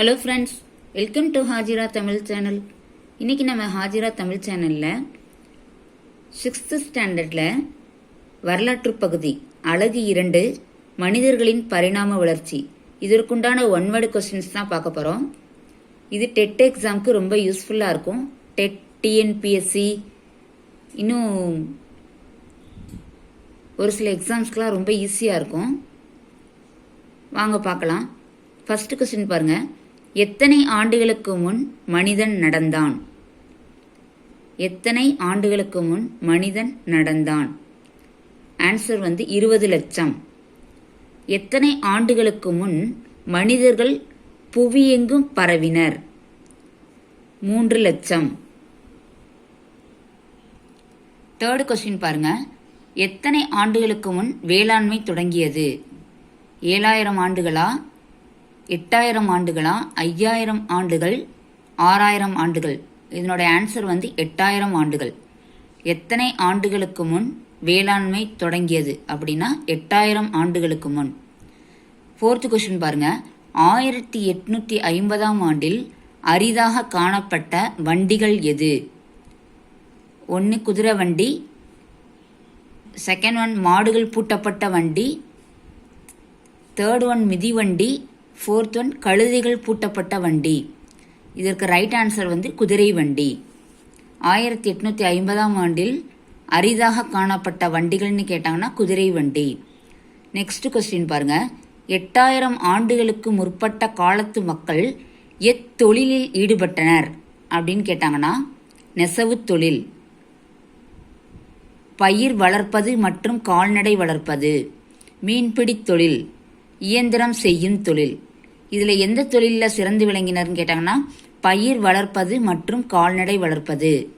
Hello friends welcome to Hajira Tamil channel இன்றைக்கி நம்ம ஹாஜிரா தமிழ் சேனலில் சிக்ஸ்த்து ஸ்டாண்டர்டில் வரலாற்று பகுதி அழகு இரண்டு மனிதர்களின் பரிணாம வளர்ச்சி. இதற்குண்டான ஒன் வேர்டு கொஸ்டின்ஸ் தான் பார்க்க போகிறோம் இது டெட் எக்ஸாம்க்கு ரொம்ப யூஸ்ஃபுல்லாக இருக்கும். டெட் டிஎன்பிஎஸ்சி இன்னும் ஒரு சில எக்ஸாம்ஸ்க்கெலாம் ரொம்ப ஈஸியாக இருக்கும். வாங்க பார்க்கலாம். ஃபஸ்ட்டு கொஸ்டின் பாருங்கள் எத்தனை ஆண்டுகளுக்கு முன் மனிதன் நடந்தான்? எத்தனை ஆண்டுகளுக்கு முன் மனிதன் நடந்தான்? ஆன்சர் வந்து இருபது லட்சம். எத்தனை ஆண்டுகளுக்கு முன் மனிதர்கள் புவியெங்கும் பரவினர்? மூன்று லட்சம். தேர்டு கொஸ்டின் பாருங்க. எத்தனை ஆண்டுகளுக்கு முன் வேளாண்மை தொடங்கியது? ஏழாயிரம் ஆண்டுகளா? எட்டாயிரம் ஆண்டுகளா? ஐயாயிரம் ஆண்டுகள்? ஆறாயிரம் ஆண்டுகள்? இதனோட ஆன்சர் வந்து எட்டாயிரம் ஆண்டுகள். எத்தனை ஆண்டுகளுக்கு முன் வேளாண்மை தொடங்கியது அப்படின்னா எட்டாயிரம் ஆண்டுகளுக்கு முன். ஃபோர்த்து கொஸ்டின் பாருங்க. ஆயிரத்தி எட்நூத்தி ஐம்பதாம் ஆண்டில் அரிதாக காணப்பட்ட வண்டிகள் எது? ஒன்று குதிரை வண்டி செகண்ட் ஒன் மாடுகள் பூட்டப்பட்ட வண்டி தேர்ட் ஒன் மிதிவண்டி ஃபோர்த் ஒன் கழுதைகள் பூட்டப்பட்ட வண்டி. இதற்கு ரைட் ஆன்சர் வந்து குதிரை வண்டி. ஆயிரத்தி எட்நூத்தி ஐம்பதாம் ஆண்டில் அரிதாக காணப்பட்ட வண்டிகள்னு கேட்டாங்கன்னா குதிரை வண்டி. நெக்ஸ்ட் கொஸ்டின் பாருங்க. எட்டாயிரம் ஆண்டுகளுக்கு முற்பட்ட காலத்து மக்கள் எத்தொழிலில் ஈடுபட்டனர் அப்படின்னு கேட்டாங்கன்னா நெசவு தொழில். பயிர் வளர்ப்பது மற்றும் கால்நடை வளர்ப்பது. மீன்பிடி தொழில். இயந்திரம் செய்யும் தொழில். இதில் எந்த தொழிலில் சிறந்து விளங்கினர்னு கேட்டாங்கன்னா பயிர் வளர்ப்பது மற்றும் கால்நடை வளர்ப்பது.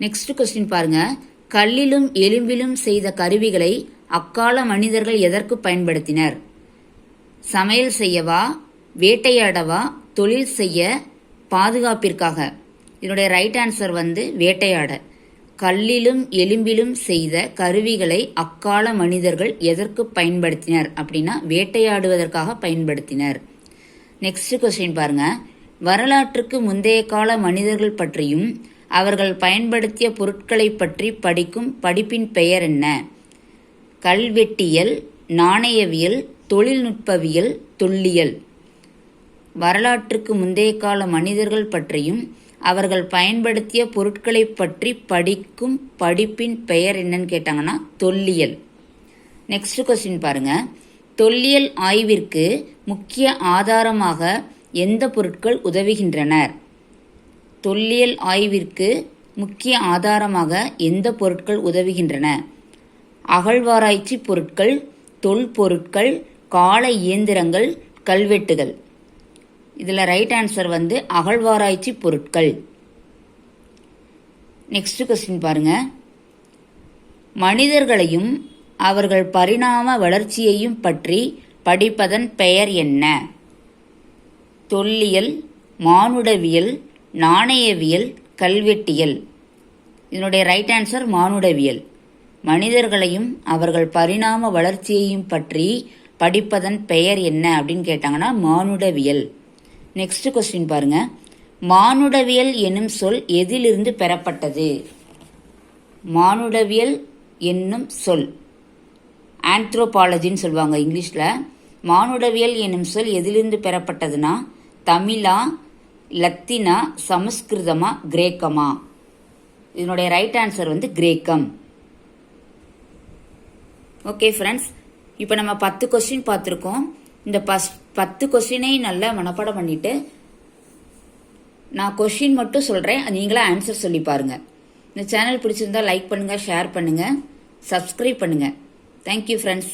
நெக்ஸ்ட் கொஸ்டின் பாருங்க. கல்லிலும் எலும்பிலும் செய்த கருவிகளை அக்கால மனிதர்கள் எதற்கு பயன்படுத்தினர்? சமையல் செய்யவா வேட்டையாடவா தொழில் செய்ய பாதுகாப்பிற்காக? இதனுடைய ரைட் ஆன்சர் வந்து வேட்டையாட கல்லிலும் எலும்பிலும் செய்த கருவிகளை அக்கால மனிதர்கள் எதற்கு பயன்படுத்தினர் அப்படின்னா வேட்டையாடுவதற்காக பயன்படுத்தினர். நெக்ஸ்ட் கொஸ்டின் பாருங்க. வரலாற்றுக்கு முந்தைய கால மனிதர்கள் பற்றியும் அவர்கள் பயன்படுத்திய பொருட்களை பற்றி படிக்கும் படிப்பின் பெயர் என்ன? கல்வெட்டியல் நாணயவியல் தொழில்நுட்பவியல் தொல்லியல். வரலாற்றுக்கு முந்தைய கால மனிதர்கள் பற்றியும் அவர்கள் பயன்படுத்திய பொருட்களை பற்றி படிக்கும் படிப்பின் பெயர் என்னன்னு கேட்டாங்கன்னா தொல்லியல். நெக்ஸ்ட் கொஸ்டின் பாருங்க. தொல்லியல் ஆய்விற்கு முக்கிய ஆதாரமாக எந்த பொருட்கள் உதவுகின்றனர் தொல்லியல் ஆய்விற்கு முக்கிய ஆதாரமாக எந்த பொருட்கள் உதவுகின்றன? அகழ்வாராய்ச்சி பொருட்கள் தொல்பொருட்கள் கால இயந்திரங்கள் கல்வெட்டுகள். இதில் ரைட் ஆன்சர் வந்து அகழ்வாராய்ச்சி பொருட்கள். நெக்ஸ்ட் கொஸ்டின் பாருங்க. மனிதர்களையும் அவர்கள் பரிணாம வளர்ச்சியையும் பற்றி படிப்பதன் பெயர் என்ன? தொல்லியல் மானுடவியல் நாணயவியல் கல்வெட்டியல். இதனுடைய ரைட் ஆன்சர் மானுடவியல். மனிதர்களையும் அவர்கள் பரிணாம வளர்ச்சியையும் பற்றி படிப்பதன் பெயர் என்ன அப்படின்னு கேட்டாங்கன்னா மானுடவியல். நெக்ஸ்ட் கொஸ்டின் பாருங்க. மானுடவியல் என்னும் சொல் எதிலிருந்து பெறப்பட்டது? மானுடவியல் என்னும் சொல். ஆந்த்ரோபாலஜின்னு சொல்லுவாங்க இங்கிலீஷில். மானுடவியல் என்னும் சொல் எதிலிருந்து பெறப்பட்டதுன்னா தமிழா லத்தினா சமஸ்கிருதமா கிரேக்கமா? இதனுடைய ரைட் ஆன்சர் வந்து கிரேக்கம். ஓகே ஃப்ரெண்ட்ஸ் இப்போ நம்ம பத்து கொஸ்டின் பார்த்துருக்கோம். இந்த ஃபஸ்ட் பத்து கொஸ்டினை நல்லா மனப்பாடம் பண்ணிட்டு நான் கொஸ்டின் மட்டும் சொல்கிறேன் நீங்களாக ஆன்சர் சொல்லி பாருங்கள் இந்த சேனல் பிடிச்சிருந்தா லைக் பண்ணுங்கள் ஷேர் பண்ணுங்கள் சப்ஸ்கிரைப் பண்ணுங்கள் தேங்க்யூ ஃப்ரெண்ட்ஸ்